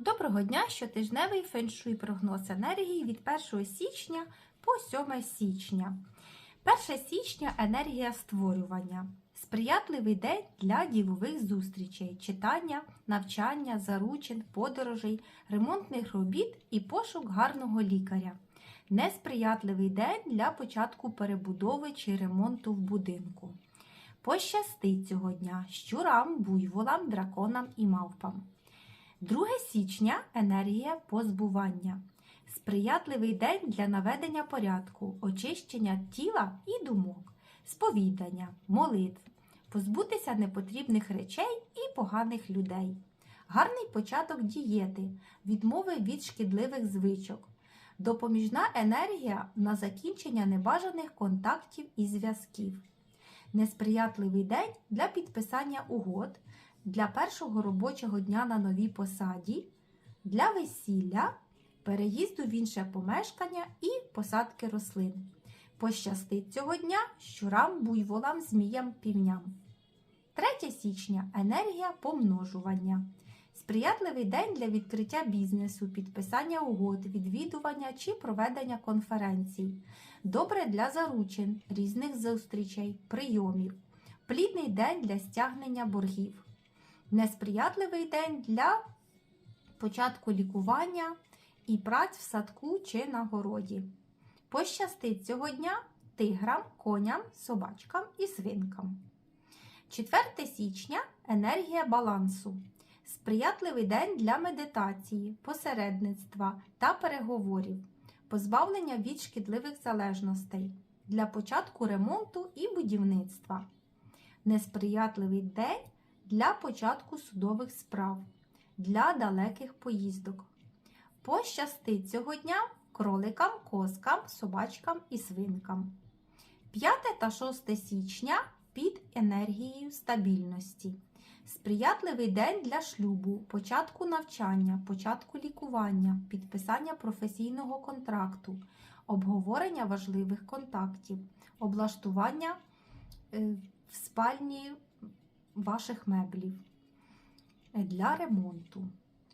Доброго дня! Щотижневий феншуй прогноз енергії від 1 січня по 7 січня. 1 січня енергія створювання. Сприятливий день для ділових зустрічей, читання, навчання, заручин, подорожей, ремонтних робіт і пошук гарного лікаря. Несприятливий день для початку перебудови чи ремонту в будинку. Пощастить цього дня щурам, буйволам, драконам і мавпам. 2 січня енергія позбування. Сприятливий день для наведення порядку, очищення тіла і думок, сповідання, молитв, позбутися непотрібних речей і поганих людей. Гарний початок дієти, відмови від шкідливих звичок. Допоміжна енергія на закінчення небажаних контактів і зв'язків. Несприятливий день для підписання угод, для першого робочого дня на новій посаді, для весілля, переїзду в інше помешкання і посадки рослин. Пощастить цього дня щурам, буйволам, зміям, півням. 3 січня енергія помножування. Сприятливий день для відкриття бізнесу, підписання угод, відвідування чи проведення конференцій. Добре для заручин, різних зустрічей, прийомів. Плідний день для стягнення боргів. Несприятливий день для початку лікування і праць в садку чи на городі. Пощастить цього дня тиграм, коням, собачкам і свинкам. 4 січня енергія балансу. Сприятливий день для медитації, посередництва та переговорів, позбавлення від шкідливих залежностей, для початку ремонту і будівництва. Несприятливий день для початку судових справ, для далеких поїздок. Пощастить цього дня кроликам, коскам, собачкам і свинкам. 5 та 6 січня під енергією стабільності. Сприятливий день для шлюбу, початку навчання, початку лікування, підписання професійного контракту, обговорення важливих контактів, облаштування е, в спальні ваших меблів е, для ремонту.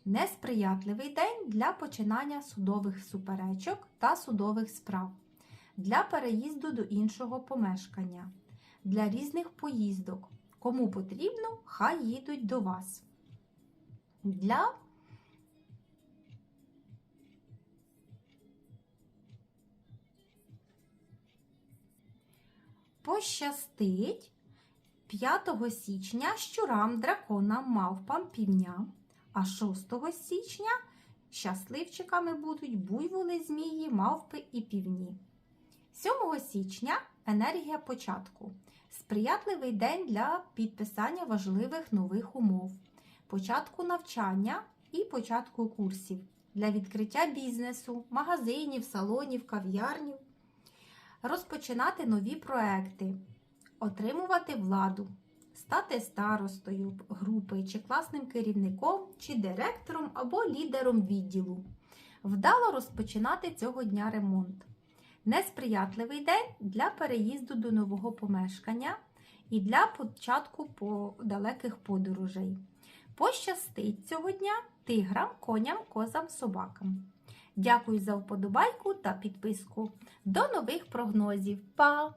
Несприятливий день для починання судових суперечок та судових справ, для переїзду до іншого помешкання, для різних поїздок. Кому потрібно, хай їдуть до вас. Для пощастить 5 січня щурам, драконам, мавпам, півням, а 6 січня щасливчиками будуть буйволи, змії, мавпи і півні. 7 січня енергія початку. Сприятливий день для підписання важливих нових умов, початку навчання і початку курсів. Для відкриття бізнесу, магазинів, салонів, кав'ярнів, розпочинати нові проекти, отримувати владу, стати старостою групи чи класним керівником, чи директором або лідером відділу. Вдало розпочинати цього дня ремонт. Несприятливий день для переїзду до нового помешкання і для початку по далеких подорожей. Пощастить цього дня тиграм, коням, козам, собакам. Дякую за вподобайку та підписку. До нових прогнозів. Па!